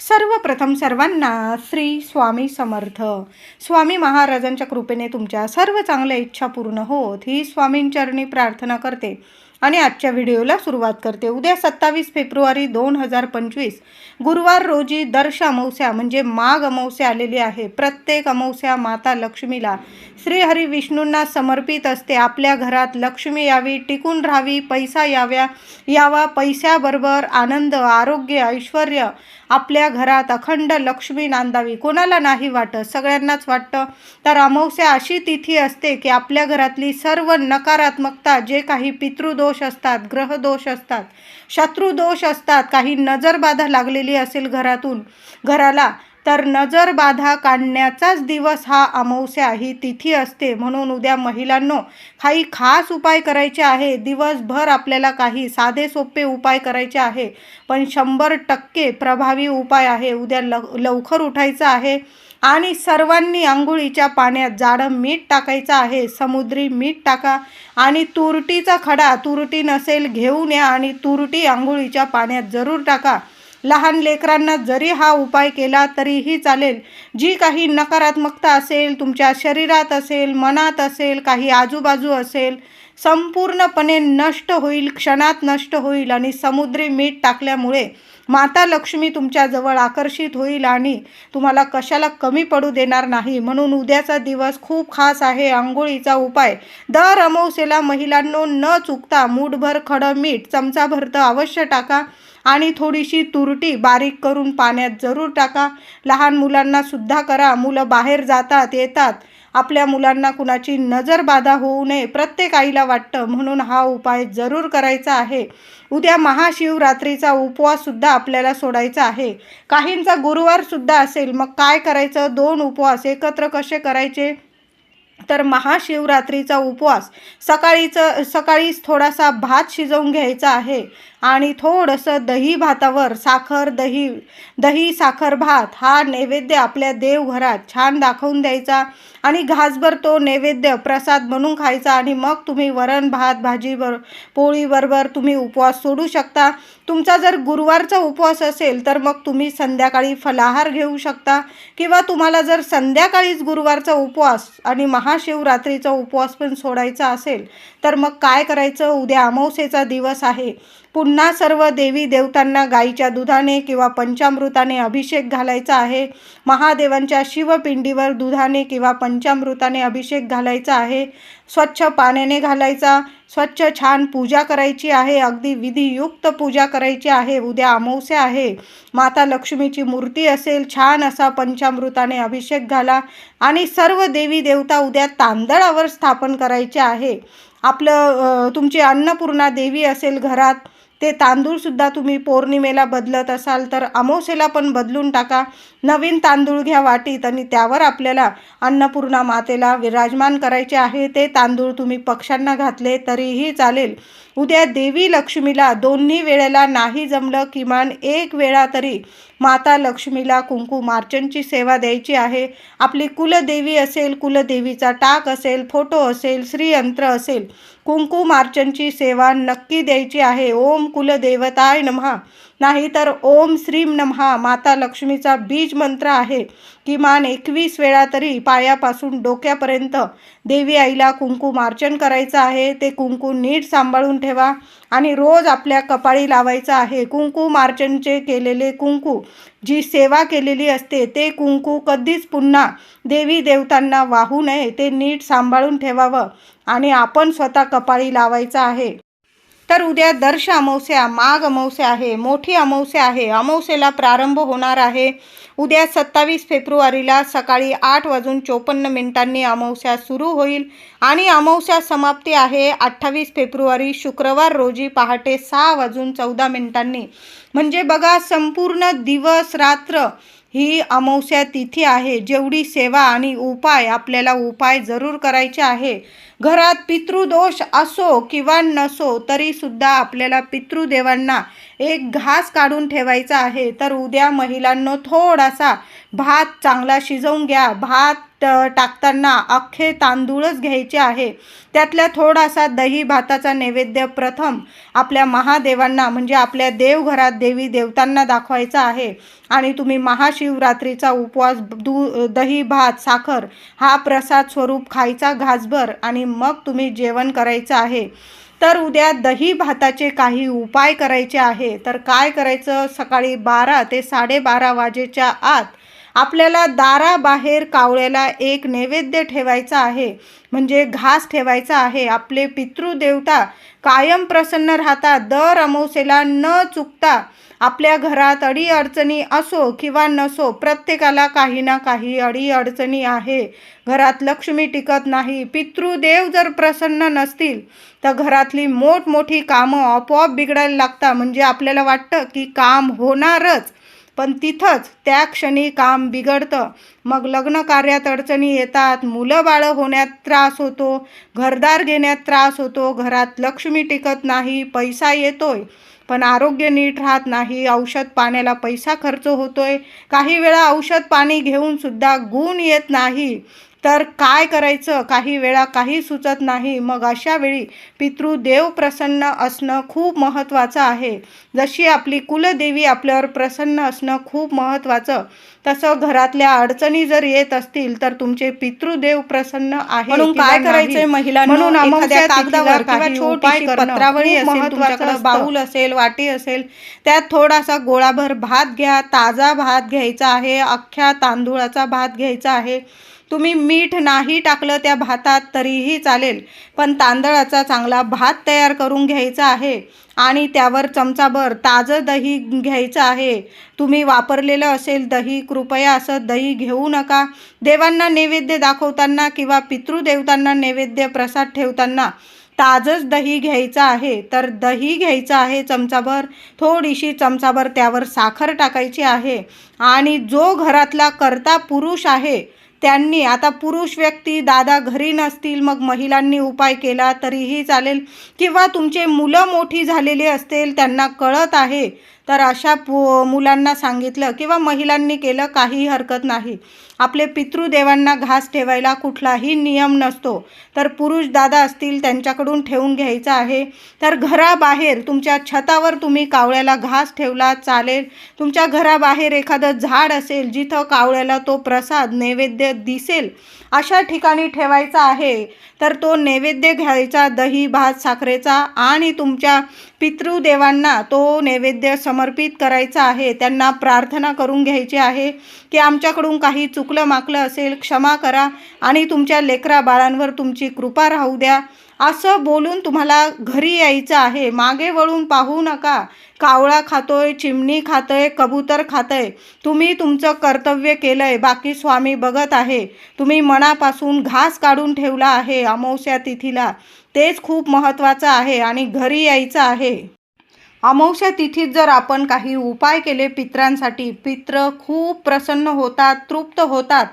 सर्वप्रथम सर्वांना श्री स्वामी समर्थ. स्वामी महाराजांच्या कृपेने तुमच्या सर्व चांगल्या इच्छा पूर्ण होत. ही स्वामींचरणी प्रार्थना करते. आणि आजच्या व्हिडिओला सुरुवात करते. उद्या सत्तावीस फेब्रुवारी दोन हजार पंचवीस. गुरुवार रोजी दर्श अमावस्या म्हणजे माघ अमावस्या आलेली आहे. प्रत्येक अमावस्या माता लक्ष्मीला श्रीहरी विष्णूंना समर्पित असते. आपल्या घरात लक्ष्मी यावी टिकून राहावी पैसा याव्या यावा पैशाबरोबर आनंद आरोग्य ऐश्वर आपल्या घरात अखंड लक्ष्मी नांदावी. कोणाला नाही वाटत. सगळ्यांनाच वाटतं. तर अमावस्या अशी तिथी असते की आपल्या घरातली सर्व नकारात्मकता जे काही पितृदोष असतात ग्रहदोष असतात शत्रुदोष असतात काही नजरबाधा लागलेली असेल घरातून घराला तर नजर बाधा काढण्याचाच दिवस हा अमावस्या ही तिथी असते. म्हणून उद्या महिलांनो काही खास उपाय करायचे आहे. दिवसभर आपल्याला काही साधे सोपे उपाय करायचे आहे. पण शंभर टक्के प्रभावी उपाय आहे. उद्या ल लवकर उठायचं आहे. आणि सर्वांनी आंघोळीच्या पाण्यात जाडं मीठ टाकायचं आहे. समुद्री मीठ टाका आणि तुरटीचा खडा तुरटी नसेल घेऊन या आणि तुरटी आंघोळीच्या पाण्यात जरूर टाका. लहान लेकरांना जरी हा उपाय केला तरीही चालेल. जी काही नकारात्मकता असेल तुमच्या शरीरात असेल मनात असेल काही आजूबाजू असेल संपूर्णपणे नष्ट होईल क्षणात नष्ट होईल आणि समुद्री मीठ टाकल्यामुळे माता लक्ष्मी तुमच्याजवळ आकर्षित होईल आणि तुम्हाला कशाला कमी पडू देणार नाही. म्हणून उद्याचा दिवस खूप खास आहे. आंघोळीचा उपाय दर अमावस्येला महिलांनो न चुकता मूठभर खडं मीठ चमचा भरतं अवश्य टाका. आणि थोडीशी तुरटी बारीक करून पाण्यात जरूर टाका. लहान मुलांनासुद्धा करा. मुलं बाहेर जातात येतात. आपल्या मुलांना कुणाची नजर बाधा होऊ नये. प्रत्येक आईला वाटतं म्हणून हा उपाय जरूर करायचा आहे. उद्या महाशिवरात्रीचा उपवाससुद्धा आपल्याला सोडायचा आहे. काहींचा गुरुवारसुद्धा असेल. मग काय करायचं? दोन उपवास एकत्र कसे करायचे? तर महाशिवरात्रीचा उपवास सकाळीचं सकाळीच थोडासा भात शिजवून घ्यायचा आहे. आणि थोडंसं दही भातावर साखर दही दही साखर भात हा नैवेद्य आपल्या देवघरात छान दाखवून द्यायचा आणि घासभर तो नैवेद्य प्रसाद म्हणून खायचा आणि मग तुम्ही वरण भात भाजीवर पोळीबरोबर तुम्ही उपवास सोडू शकता. तुमचा जर गुरुवारचा उपवास असेल तर मग तुम्ही संध्याकाळी फलाहार घेऊ शकता किंवा तुम्हाला जर संध्याकाळीच गुरुवारचा उपवास आणि महाशिवरात्रीचा उपवास पण सोडायचा असेल तर मग काय करायचं? उद्या अमावस्येचा दिवस आहे. पुन्हा सर्व देवी देवतांना गाईच्या दुधाने किंवा पंचामृताने अभिषेक घालायचा आहे. महादेवांच्या शिवपिंडीवर दुधाने किंवा पंचामृताने अभिषेक घालायचा आहे. स्वच्छ पाण्याने घालायचा स्वच्छ छान पूजा करायची आहे. अगदी विधियुक्त पूजा करायची आहे. उद्या अमावस्या आहे. माता लक्ष्मीची मूर्ती असेल छान असा पंचामृताने अभिषेक घाला आणि सर्व देवी देवता उद्या तांदळावर स्थापन करायचे आहे. आपलं तुमची अन्नपूर्णा देवी असेल घरात ते तांदूळसुद्धा तुम्ही पौर्णिमेला बदलत असाल तर अमावस्येला पण बदलून टाका. नवीन तांदूळ घ्या वाटीत आणि त्यावर आपल्याला अन्नपूर्णा मातेला विराजमान करायचे आहे. ते तांदूळ तुम्ही पक्ष्यांना घातले तरीही चालेल. उद्या देवी लक्ष्मीला दोन्ही वेळेला नाही जमलं किमान एक वेळा तरी माता लक्ष्मीला कुंकू मार्चनची सेवा द्यायची आहे. आपली कुलदेवी असेल कुलदेवीचा टाक असेल फोटो असेल श्रीयंत्र असेल कुंकू मार्चनची सेवा नक्की द्यायची आहे. ओम कुलदेवताय नमहा नाहीतर ओम श्रीम नमहा माता लक्ष्मीचा बीज मंत्र आहे. किमान एकवीस वेळा तरी पायापासून डोक्यापर्यंत देवी आईला कुंकू मार्चन करायचं आहे. ते कुंकू नीट सांभाळून ठेवा आणि रोज आपल्या कपाळी लावायचं आहे. कुंकू मार्चनचे केलेले कुंकू जी सेवा केलेली असते ते कुंकू कधीच पुन्हा देवी देवतांना वाहू नये. ते नीट सांभाळून ठेवावं आणि आपण स्वतः कपाळी लावायचं आहे. तर उद्या दर्श अमावस्या माघ अमावस्या आहे मोठी अमावस्या आहे अमावस्येला प्रारंभ होणार आहे. उद्या सत्तावीस फेब्रुवारीला सकाळी आठ वाजून चोपन्न मिनिटांनी अमावस्या सुरू होईल आणि अमावस्या समाप्ती आहे. अठ्ठावीस फेब्रुवारी शुक्रवार रोजी पहाटे सहा वाजून चौदा मिनिटांनी. म्हणजे बघा संपूर्ण दिवस रात्र ही अमावस्या तिथी आहे. जेवढी सेवा आणि उपाय आपल्याला उपाय जरूर करायचे आहे. घरात पितृदोष असो किंवा नसो तरीसुद्धा आपल्याला पितृदेवांना एक घास काढून ठेवायचा आहे. तर उद्या महिलांनो थोडासा भात चांगला शिजवून घ्या. भात टाकताना अख्खे तांदूळच घ्यायचे आहे. त्यातल्या थोडासा दही भाताचा नैवेद्य प्रथम आपल्या महादेवांना म्हणजे आपल्या देवघरात देवी देवतांना दाखवायचा आहे. आणि तुम्ही महाशिवरात्रीचा उपवास दू दही भात साखर हा प्रसाद स्वरूप खायचा घासभर आणि मग तुम्ही जेवण करायचं आहे. तर उद्या दही भाताचे काही उपाय करायचे आहे. तर काय करायचं? सकाळी बारा ते साडेबारा वाजेच्या आत आपल्याला दाराबाहेर कावळ्याला एक नैवेद्य ठेवायचा आहे. म्हणजे घास ठेवायचा आहे. आपले पितृदेवता कायम प्रसन्न राहतात. दर अमावसेला न चुकता आपल्या घरात अडीअडचणी असो किंवा नसो प्रत्येकाला काही ना काही अडीअडचणी आहे. घरात लक्ष्मी टिकत नाही. पितृदेव जर प्रसन्न नसतील तर घरातली मोठमोठी कामं आपोआप बिघडायला लागतात. म्हणजे आपल्याला वाटतं की काम होणारच. पण तिथंच त्या क्षणी काम बिघडतं. मग लग्न कार्यात अडचणी येतात. मुलं बाळं होण्यात त्रास होतो. घरदार घेण्यात त्रास होतो. घरात लक्ष्मी टिकत नाही. पैसा येतोय. पण आरोग्य नीट राहत नाही. औषध पाण्याला पैसा खर्च होतोय. काही वेळा औषध पाणी घेऊन सुद्धा गुण येत नाही. तर काय करायचं काही वेळा काही सुचत नाही मग अशा वेळी पितृदेव प्रसन्न असणं खूप महत्त्वाचं आहे जशी आपली कुलदेवी आपल्यावर प्रसन्न असणं खूप महत्त्वाचं तसं घरातल्या अडचणी जर येत असतील तर तुमचे पितृदेव प्रसन्न आहे म्हणून काय. करायचंय महिलांनो? म्हणून कागदावर किंवा पत्रावळी असेल असतं. बाऊल असेल वाटी असेल त्यात थोडासा गोळाभर भात घ्या ताजा भात घ्यायचा आहे अख्ख्या तांदूळाचा भात घ्यायचा आहे तुम्ही मीठ नाही टाकलं त्या भातात तरीही चालेल पण तांदळाचा चांगला भात तयार करून घ्यायचा आहे आणि त्यावर चमचाभर ताजं दही घ्यायचं आहे. तुम्ही वापरलेलं असेल दही कृपया असं दही घेऊ नका. देवांना नैवेद्य दाखवताना किंवा पितृदेवतांना नैवेद्य प्रसाद ठेवताना ताजंच दही घ्यायचं आहे. तर दही घ्यायचं आहे चमचाभर थोडीशी चमचाभर त्यावर साखर टाकायची आहे. आणि जो घरातला करता पुरुष आहे त्यांनी आता पुरुष व्यक्ती दादा घरी नसतील मग महिलांनी उपाय केला तरीही चालेल. किंवा तुमचे मुलं मोठी झालेली असतील त्यांना कळत आहे. तर अशा पु मुलांना सांगितलं किंवा महिलांनी केलं काही हरकत नाही. आपले पितृदेवांना घास ठेवायला कुठलाही नियम नसतो. तर पुरुष दादा असतील त्यांच्याकडून ठेवून घ्यायचं आहे. तर घराबाहेर तुमच्या छतावर तुम्ही कावळ्याला घास ठेवला चालेल. तुमच्या घराबाहेर एखादं झाड असेल जिथं कावळ्याला तो प्रसाद नैवेद्य दिसेल अशा ठिकाणी ठेवायचा आहे. तर तो नैवेद्य घ्यायचा दही भात साखरेचा आणि तुमच्या पितृदेवांना तो नैवेद्य समर्पित करायचा आहे. त्यांना प्रार्थना करून घ्यायची आहे की आमच्याकडून काही चुक चुकलं माकलं असेल क्षमा करा आणि तुमच्या लेकरा बाळांवर तुमची कृपा राहू द्या. असं बोलून तुम्हाला घरी यायचं आहे. मागे वळून पाहू नका. कावळा खातोय चिमणी खातंय कबूतर खातंय. तुम्ही तुमचं कर्तव्य केलं आहे बाकी स्वामी बघत आहे. तुम्ही मनापासून घास काढून ठेवला आहे अमावस्या तिथीला. तेच खूप महत्त्वाचं आहे आणि घरी यायचं आहे. अमावस्या तिथीत जर आपण काही उपाय केले पित्रांसाठी पित्र खूप प्रसन्न होतात तृप्त होतात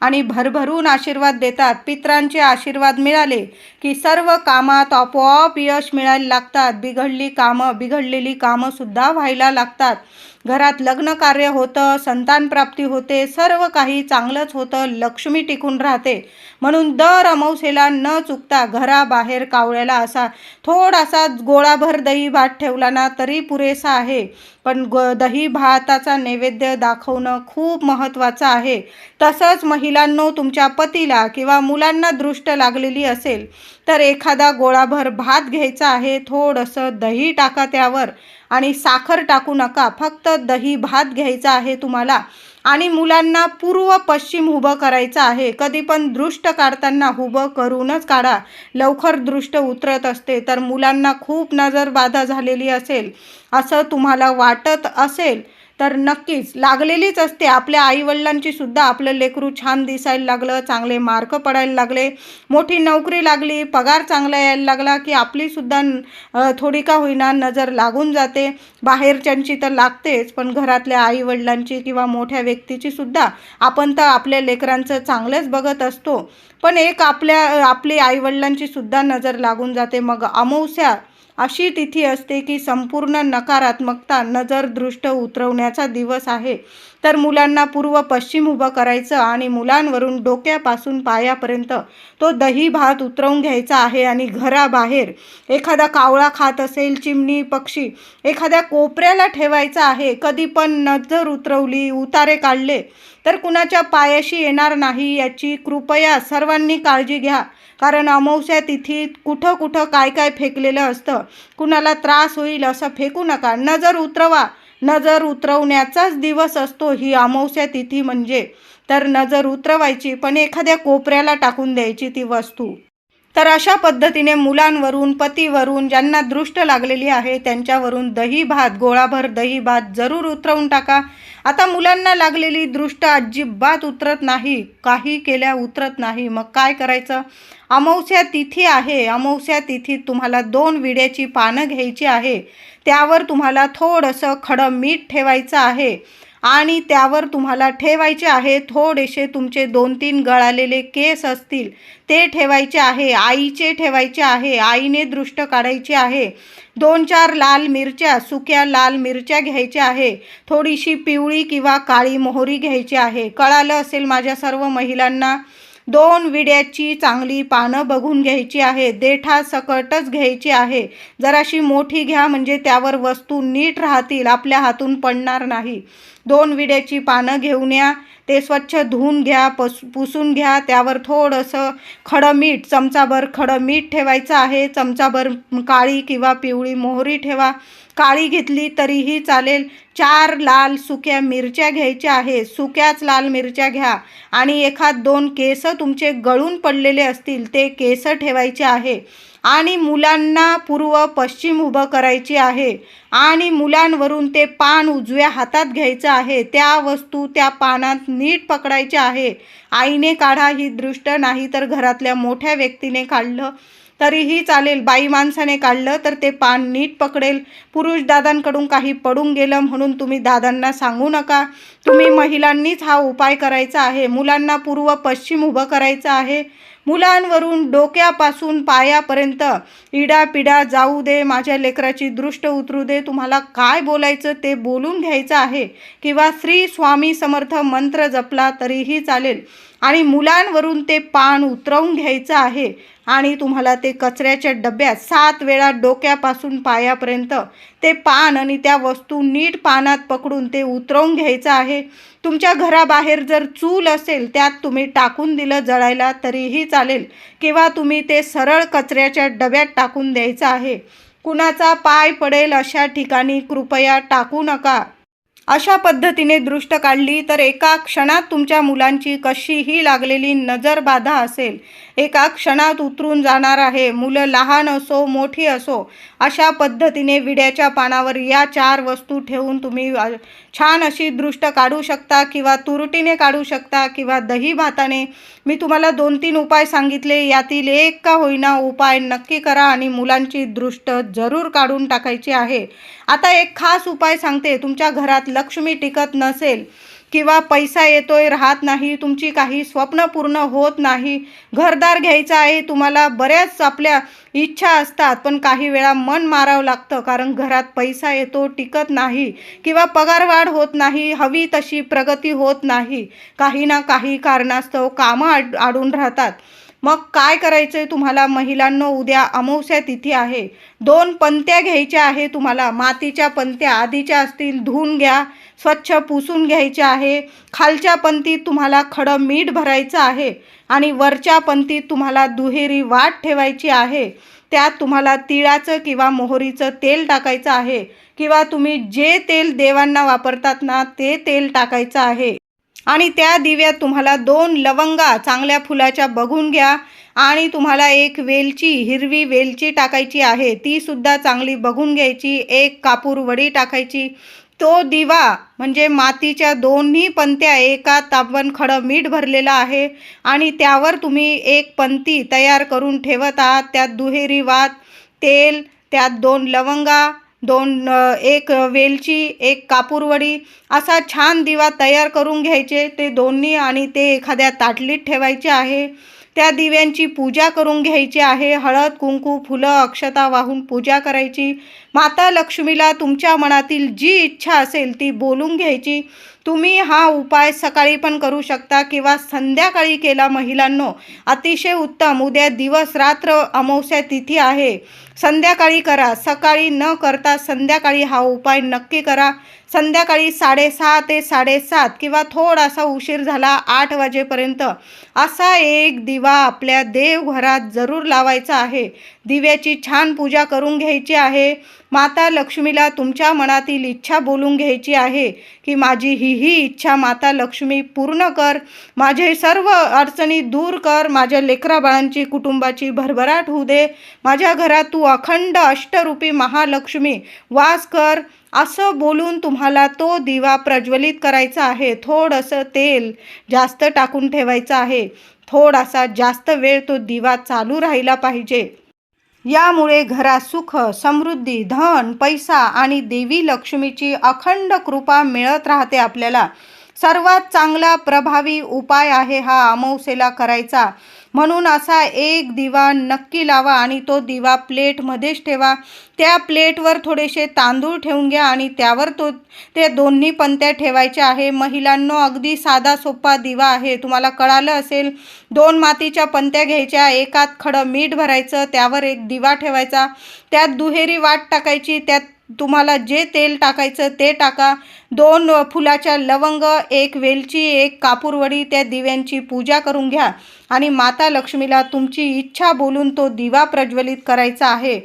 आणि भरभरून आशीर्वाद देतात पित्रांचे आशीर्वाद मिळाले की सर्व कामात आपोआप यश मिळायला लागतात. बिघडली कामं बिघडलेली कामंसुद्धा व्हायला लागतात. घरात लग्न कार्य होतं संतान प्राप्ती होते सर्व काही चांगलंच होतं लक्ष्मी टिकून राहते. म्हणून दर अमावसेला न चुकता घराबाहेर कावळ्याला असा थोडासा गोळाभर दही भात ठेवला ना तरी पुरेसा आहे. पण ग दही भाताचा नैवेद्य दाखवणं खूप महत्त्वाचं आहे. तसंच महिलांनो तुमच्या पतीला किंवा मुलांना दृष्ट लागलेली असेल तर एखादा गोळाभर भात घ्यायचा आहे थोडंसं दही टाका त्यावर. आणि साखर टाकू नका फक्त दही भात घ्यायचा आहे तुम्हाला. आणि मुलांना पूर्व पश्चिम उभं करायचं आहे. कधी पण दृष्ट काढताना उभं करूनच काढा. लवकर दृष्ट उतरत असते. तर मुलांना खूप नजरबाधा झालेली असेल असं तुम्हाला वाटत असेल तर नक्कीच लागलेलीच असते. आपल्या आईवडिलांची सुद्धा आपलं लेकरू छान दिसायला लागलं चांगले मार्क पडायला लागले मोठी नोकरी लागली पगार चांगला यायला लागला की आपलीसुद्धा थोडी का होईना नजर लागून जाते. बाहेरच्यांची तर लागतेच पण घरातल्या आईवडिलांची किंवा मोठ्या व्यक्तीची सुद्धा आपण तर आपल्या लेकरांचं चांगलंच बघत असतो. पण एक आपल्या आपली आईवडिलांची सुद्धा नजर लागून जाते. मग अमावस्या अशी तिथी असते की संपूर्ण नकारात्मकता नजरदृष्ट उतरवण्याचा दिवस आहे. तर मुलांना पूर्व पश्चिम उभं करायचं आणि मुलांवरून डोक्यापासून पायापर्यंत तो दही भात उतरवून घ्यायचा आहे आणि घराबाहेर एखादा कावळा खात असेल चिमणी पक्षी एखाद्या कोपऱ्याला ठेवायचा आहे कधी पण नजर उतरवली उतारे काढले तर कुणाच्या पायाशी येणार नाही याची कृपया सर्वांनी काळजी घ्या. कारण अमावस्या तिथीत कुठं कुठं काय काय फेकलेलं असतं कुणाला त्रास होईल असं फेकू नका. नजर उतरवा. नजर उतरवण्याचाच दिवस असतो. ही अमावस्या तिथी म्हणजे. तर नजर उतरवायची पण एखाद्या कोपऱ्याला टाकून द्यायची ती वस्तू. तर अशा पद्धतीने मुलांवरून पतीवरून ज्यांना दृष्ट लागलेली आहे त्यांच्यावरून दही भात गोळाभर दही भात जरूर उतरवून टाका. आता मुलांना लागलेली दृष्ट अजिबात उतरत नाही. काही केल्या उतरत नाही. मग काय करायचं? अमावस्या तिथी आहे. अमावस्या तिथीत तुम्हाला दोन विड्याची पानं घ्यायची आहे. त्यावर तुम्हाला थोडंसं खडं मीठ ठेवायचं आहे. आणि त्यावर तुम्हाला ठेवायचे आहे थोडेसे तुमचे दोन तीन गळालेले केस असतील ते ठेवायचे आहे आईचे ठेवायचे आहे आईने दृष्ट काढायची आहे. दोन चार लाल मिरच्या सुक्या लाल मिरच्या घ्यायच्या आहे थोडीशी पिवळी किंवा काळी मोहरी घ्यायची आहे. कळालं असेल माझ्या सर्व महिलांना? दोन विड्याची चांगली पानं बघून घ्यायची आहे. देठा सकटच घ्यायची आहे. जराशी मोठी घ्या म्हणजे त्यावर वस्तू नीट राहतील आपल्या हातून पडणार नाही. दोन विड्याची पानं घेऊन या. ते स्वच्छ धुवून घ्या पस पुसून घ्या. त्यावर थोडंसं खडं मीठ चमचाभर खडं मीठ ठेवायचं आहे. चमचाभर काळी किंवा पिवळी मोहरी ठेवा. काळी घेतली तरीही चालेल. चार लाल सुक्या मिरच्या घ्यायच्या आहे सुक्याच लाल मिरच्या घ्या. आणि एखाद दोन केस तुमचे गळून पडलेले असतील ते केस ठेवायचे आहे. आणि मुलांना पूर्व पश्चिम उभं करायची आहे. आणि मुलांवरून ते पान उजव्या हातात घ्यायचं आहे. त्या वस्तू त्या पानात नीट पकडायच्या आहे. आईने काढा ही दृष्ट नाही तर घरातल्या मोठ्या व्यक्तीने काढलं तरीही चालेल. बाई माणसाने काढलं तर ते पान नीट पकडेल. पुरुष दादांकडून काही पडून गेलं म्हणून तुम्ही दादांना सांगू नका. तुम्ही महिलांनीच हा उपाय करायचा आहे. मुलांना पूर्व पश्चिम उभं करायचं आहे. मुलांवरून डोक्यापासून पायापर्यंत इडापिडा जाऊ दे माझ्या लेकराची दृष्ट उतरू दे. तुम्हाला काय बोलायचं ते बोलून घ्यायचं आहे. किंवा श्री स्वामी समर्थ मंत्र जपला तरीही चालेल. आणि मुलांवरून ते पान उतरवून घ्यायचं आहे. आणि तुम्हाला ते कचऱ्याच्या डब्यात सात वेळा डोक्यापासून पायापर्यंत ते पान आणि त्या वस्तू नीट पानात पकडून ते उतरवून घ्यायचं आहे. तुमच्या घराबाहेर जर चूल असेल त्यात तुम्ही टाकून दिलं जळायला तरीही चालेल किंवा तुम्ही ते सरळ कचऱ्याच्या डब्यात टाकून द्यायचं आहे. कुणाचा पाय पडेल अशा ठिकाणी कृपया टाकू नका. अशा पद्धतीने दृष्ट काढली तर एका क्षणात तुमच्या मुलांची कशीही लागलेली नजरबाधा असेल. एका क्षणात उतरून जाणार आहे. मुलं लहान असो मोठी असो अशा पद्धतीने विड्याच्या पानावर या चार वस्तू ठेवून तुम्ही छान अशी दृष्ट काढू शकता किंवा तुरटीने काढू शकता किंवा दही भाताने. मी तुम्हाला दोन तीन उपाय सांगितले. यातील एक का होईना उपाय नक्की करा आणि मुलांची दृष्ट जरूर काढून टाकायची आहे. आता एक खास उपाय सांगते. तुमच्या घरात लक्ष्मी टिकत नसेल किंवा पैसा येतोय राहत नाही तुमची काही स्वप्न पूर्ण होत नाही घरदार घ्यायचं आहे तुम्हाला बऱ्याच आपल्या इच्छा असतात पण काही वेळा मन मारावं लागतं कारण घरात पैसा येतो टिकत नाही किंवा पगारवाढ होत नाही हवी तशी प्रगती होत नाही काही ना काही कारणास्तव कामं आड आडून राहतात. मग काय करायचं आहे तुम्हाला? महिलांना उद्या अमावस्या तिथी आहे. दोन पंत्या घ्यायच्या आहे तुम्हाला. मातीच्या पंत्या आधीच्या असतील धुवून घ्या. स्वच्छ पुसून घ्यायच्या आहे. खालच्या पंथीत तुम्हाला खडं मीठ भरायचं आहे आणि वरच्या पंथीत तुम्हाला दुहेरी वाट ठेवायची आहे. त्यात तुम्हाला तिळाचं किंवा मोहरीचं तेल टाकायचं आहे. किंवा तुम्ही जे तेल देवांना वापरतात ना ते तेल टाकायचं आहे. आणि त्या दिव्यात तुम्हाला दोन लवंगा चांगल्या फुलाच्या बघून घ्या. आणि तुम्हाला एक वेलची हिरवी वेलची टाकायची आहे. ती सुद्धा चांगली बघून घ्यायची. एक कापूर वडी टाकायची. तो दिवा म्हणजे मातीच्या दोन्ही पंत्या एका तापवन खडं मीठ भरलेलं आहे. आणि त्यावर तुम्ही एक पंती तयार करून ठेवत आहात. त्यात दुहेरी वात तेल त्यात दोन लवंगा दोन एक वेलची एक कापूरवडी असा छान दिवा तयार करून घ्यायचे. ते दोन्ही आणि ते एखाद्या ताटलीत ठेवायचे आहे. त्या दिव्यांची पूजा करून घ्यायची आहे. हळद कुंकू फुलं अक्षता वाहून पूजा करायची. माता लक्ष्मीला तुमच्या मनातील जी इच्छा असेल ती बोलून घ्यायची. तुम्ही हा उपाय सकाळी पण करू शकता किंवा संध्याकाळी केला महिलांनो. अतिशय उत्तम. उद्या दिवस रात्र अमावस्या तिथी आहे. संध्याकाळी करा. सकाळी न करता संध्याकाळी हा उपाय नक्की करा. संध्याकाळी साडेसहा ते साडेसात किंवा थोडासा उशीर झाला आठ वाजेपर्यंत असा एक दिवा आपल्या देवघरात जरूर लावायचा आहे. दिव्याची छान पूजा करून घ्यायची आहे. माता लक्ष्मीला तुमच्या मनातील इच्छा बोलून घ्यायची आहे की माझी ही ही इच्छा माता लक्ष्मी पूर्ण कर. माझे सर्व अडचणी दूर कर. माझ्या लेकराबाळांची कुटुंबाची भरभराट होऊ दे. माझ्या घरात तू अखंड अष्टरूपी महालक्ष्मी. वास कर असं बोलून तुम्हाला तो दिवा प्रज्वलित करायचा आहे. थोडंसं तेल जास्त टाकून ठेवायचं आहे. थोडासा जास्त वेळ तो दिवा चालू राहिला पाहिजे. यामुळे घरात सुख समृद्धी धन पैसा आणि देवी लक्ष्मीची अखंड कृपा मिळत राहते आपल्याला. सर्वात चांगला प्रभावी उपाय आहे हा अमावस्येला करायचा. म्हणून असा एक दिवा नक्की लावा आणि तो दिवा प्लेटमध्येच ठेवा. त्या प्लेटवर थोडेसे तांदूळ ठेवून घ्या आणि त्यावर तो ते दोन्ही पंत्या ठेवायच्या आहे. महिलांनो अगदी साधा सोपा दिवा आहे. तुम्हाला कळालं असेल दोन मातीच्या पंत्या घ्यायच्या एकात खडं मीठ भरायचं त्यावर एक दिवा ठेवायचा. त्यात दुहेरी वाट टाकायची त्यात तुम्हाला जे तेल टाकायचं ते टाका. दोन फुलाच्या लवंग एक वेलची एक कापूरवडी त्या दिव्यांची पूजा करून घ्या. आणि माता लक्ष्मीला तुमची इच्छा बोलून तो दिवा प्रज्वलित करायचा आहे.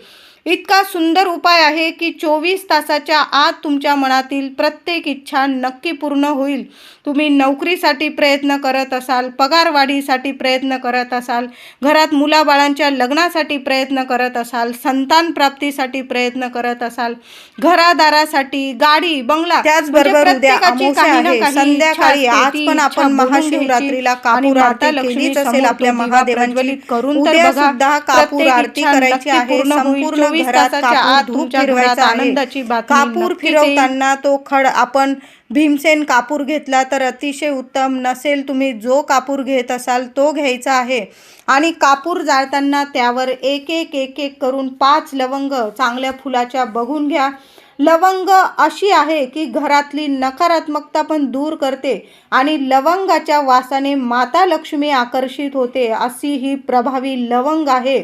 इतका सुंदर उपाय आहे की चोवीस तासाच्या आत तुमच्या मनातील प्रत्येक इच्छा नक्की पूर्ण होईल तुम्ही नोकरीसाठी प्रयत्न करत असाल पगारवाढीसाठी प्रयत्न करत असाल घरात मुलाबाळांच्या लग्नासाठी प्रयत्न करत असाल संतान प्राप्तीसाठी प्रयत्न करत असाल घरादारासाठी गाडी बंगला त्याचबरोबर म्हणजे संध्याकाळी. आज पण आपण महाशिवरात्रीला. कापूर आरती केलीच असेल आपल्या तो दिवा महादेवांची. प्रज्वलित करून तर बघा, कापूर आरती करायची आहे. संपूर्ण 24 घरात तासाच्या कापूर आत तुमच्या घरात. आनंदाची कापूर. फिरवताना तो खड आपण भीमसेन कापूर घेतला तर अतिशय उत्तम नसेल तुम्ही जो कापूर घेत असाल तो घ्यायचा आहे आणि कापूर जाळताना त्यावर एक एक एक एक करून पाच लवंग चांगल्या फुलाच्या बघून घ्या लवंग अशी आहे की घरातली नकारात्मकता पण दूर करते आणि लवंगाच्या वासाने माता लक्ष्मी आकर्षित होते अशी ही प्रभावी लवंग आहे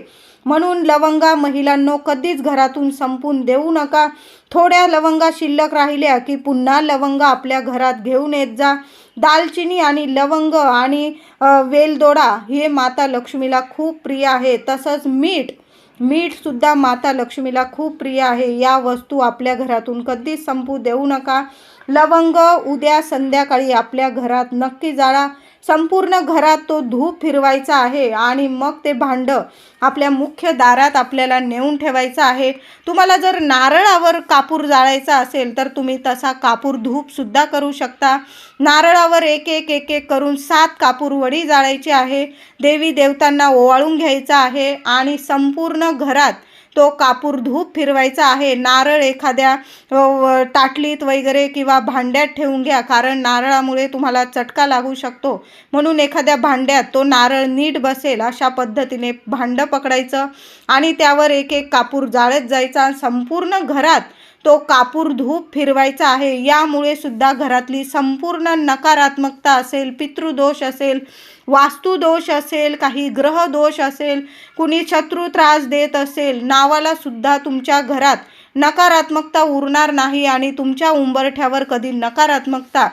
म्हणून लवंगा महिलांनो कधीच घरातून संपून देऊ नका. थोड्या लवंगा शिल्लक राहिल्या की पुन्हा लवंग आपल्या घरात घेऊन येत जा. दालचिनी आणि लवंग आणि वेलदोडा हे माता लक्ष्मीला खूप प्रिय आहे. तसंच मीठ मीठसुद्धा माता लक्ष्मीला खूप प्रिय आहे. या वस्तू आपल्या घरातून कधीच संपू देऊ नका. लवंग उद्या संध्याकाळी आपल्या घरात नक्की जाळा. संपूर्ण घरात तो धूप फिरवायचा आहे आणि मग ते भांडं आपल्या मुख्य दारात आपल्याला नेऊन ठेवायचं आहे. तुम्हाला जर नारळावर कापूर जाळायचा असेल तर तुम्ही तसा कापूर धूपसुद्धा करू शकता. नारळावर एक एक एक एक करून सात कापूर वडी जाळायची आहे. देवी देवतांना ओवाळून घ्यायचा आहे आणि संपूर्ण घरात तो कापूर धूप फिरवायचा आहे. नारळ एखाद्या व- ताटलीत वगैरे किंवा भांड्यात ठेवून घ्या कारण नारळामुळे तुम्हाला चटका लागू शकतो. म्हणून एखाद्या भांड्यात तो नारळ नीट बसेल अशा पद्धतीने भांडं पकडायचं आणि त्यावर एक एक कापूर जाळत जायचा. संपूर्ण घरात तो कापूर धूप फिरवायचा आहे. यामुळे सुद्धा घरातली संपूर्ण नकारात्मकता असेल पितृदोष असेल वास्तुदोष असेल काही ग्रहदोष असेल कुणी शत्रू त्रास देत असेल नावाला सुद्धा तुमच्या घरात नकारात्मकता उरणार नाही आणि तुमच्या उंबरठ्यावर कधी नकारात्मकता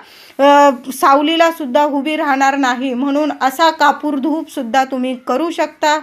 सावलीला सुद्धा उभी राहणार नाही. म्हणून असा कापूर धूप सुद्धा तुम्ही करू शकता.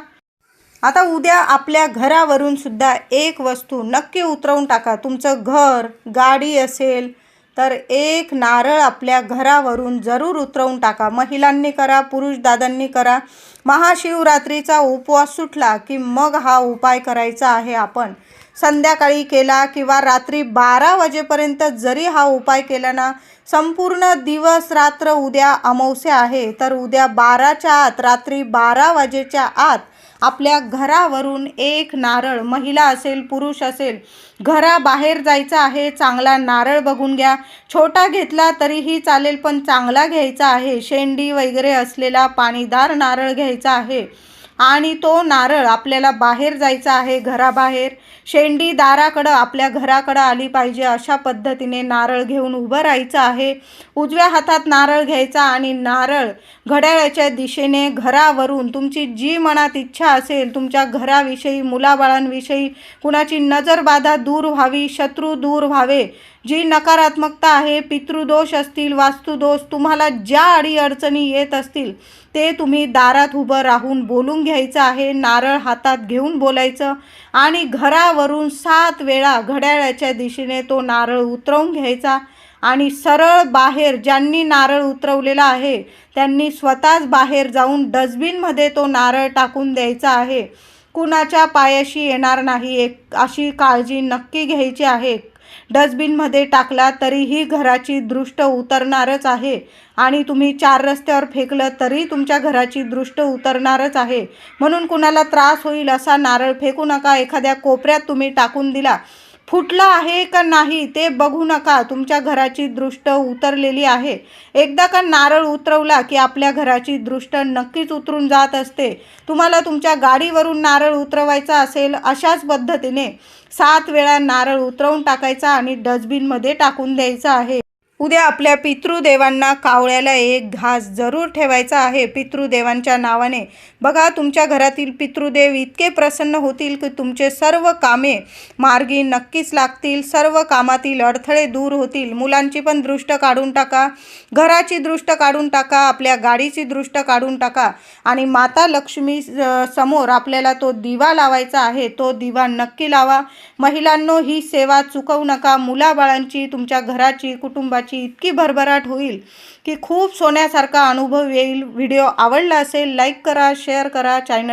आता उद्या आपल्या घरावरून सुद्धा एक वस्तू नक्की उतरवून टाका. तुमचं घर गाडी असेल तर एक नारळ आपल्या घरावरून जरूर उतरवून टाका. महिलांनी करा पुरुष दादांनी करा. महाशिवरात्रीचा उपवास सुटला की मग हा उपाय करायचा आहे आपण. संध्याकाळी केला किंवा रात्री बारा वाजेपर्यंत जरी हा उपाय केला ना संपूर्ण दिवस रात्र उद्या अमावस्या आहे. तर उद्या बाराच्या आत रात्री बारा वाजेच्या आत आपल्या घरावरून एक नारळ महिला असेल पुरुष असेल घराबाहेर जायचं आहे चांगला नारळ बघून घ्या. छोटा घेतला तरीही चालेल पण चांगला घ्यायचा आहे. शेंडी वगैरे असलेला पाणीदार नारळ घ्यायचा आहे. आणि तो नारळ आपल्याला बाहेर जायचा आहे घराबाहेर. शेंडी दाराकडं आपल्या घराकडं आली पाहिजे. अशा पद्धतीने नारळ घेऊन उभं राहायचं आहे. उजव्या हातात नारळ घ्यायचा आणि नारळ घड्याळाच्या दिशेने घरावरून तुमची जी मनात इच्छा असेल तुमच्या घराविषयी मुलाबाळांविषयी कुणाची नजरबाधा दूर व्हावी शत्रू दूर व्हावे जी नकारात्मकता आहे पितृदोष असतील वास्तुदोष तुम्हाला ज्या अडीअडचणी येत असतील ते तुम्ही दारात उभं राहून बोलून घ्यायचं आहे नारळ हातात घेऊन बोलायचं आणि घरावरून सात वेळा घड्याळाच्या दिशेने तो नारळ उतरवून घ्यायचा आणि सरळ बाहेर ज्यांनी नारळ उतरवलेला आहे त्यांनी स्वतःच बाहेर जाऊन डस्टबिनमध्ये तो नारळ टाकून द्यायचा आहे. कुणाच्या पायाशी येणार नाही एक अशी काळजी नक्की घ्यायची आहे. डस्टबिनमध्ये टाकला तरीही घराची दृष्ट उतरणारच आहे. आणि तुम्ही चार रस्त्यावर फेकलं तरी तुमच्या घराची दृष्ट उतरणारच आहे. म्हणून कुणाला त्रास होईल असा नारळ फेकू नका. एखाद्या कोपऱ्यात तुम्ही टाकून दिला फुटला आहे का नाही ते बघू नका. तुमच्या घराची दृष्ट उतरलेली आहे. एकदा का नारळ उतरवला की आपल्या घराची दृष्ट नक्कीच उतरून जात असते. तुम्हाला तुमच्या गाडीवरून नारळ उतरवायचा असेल अशाच पद्धतीने सात वेळा नारळ उतरवून टाकायचा आणि डस्टबिनमध्ये टाकून द्यायचा आहे. उद्या आपल्या पितृदेवांना कावळ्याला एक घास जरूर ठेवायचा आहे. पितृदेवांच्या नावाने बघा तुमच्या घरातील पितृदेव इतके प्रसन्न होतील की तुमचे सर्व कामे मार्गी नक्कीच लागतील सर्व कामातील अडथळे दूर होतील. मुलांची पण दृष्ट काढून टाका घराची दृष्ट काढून टाका आपल्या गाडीची दृष्ट काढून टाका आणि माता लक्ष्मी समोर आपल्याला तो दिवा लावायचा आहे. तो दिवा नक्की लावा. महिलांनो ही सेवा चुकवू नका. मुलाबाळांची तुमच्या घराची कुटुंबाची इतकी भरभराट होईल की खूप सोन्यासारखा अनुभव येईल. व्हिडिओ आवडला असेल लाईक करा शेअर करा चॅनल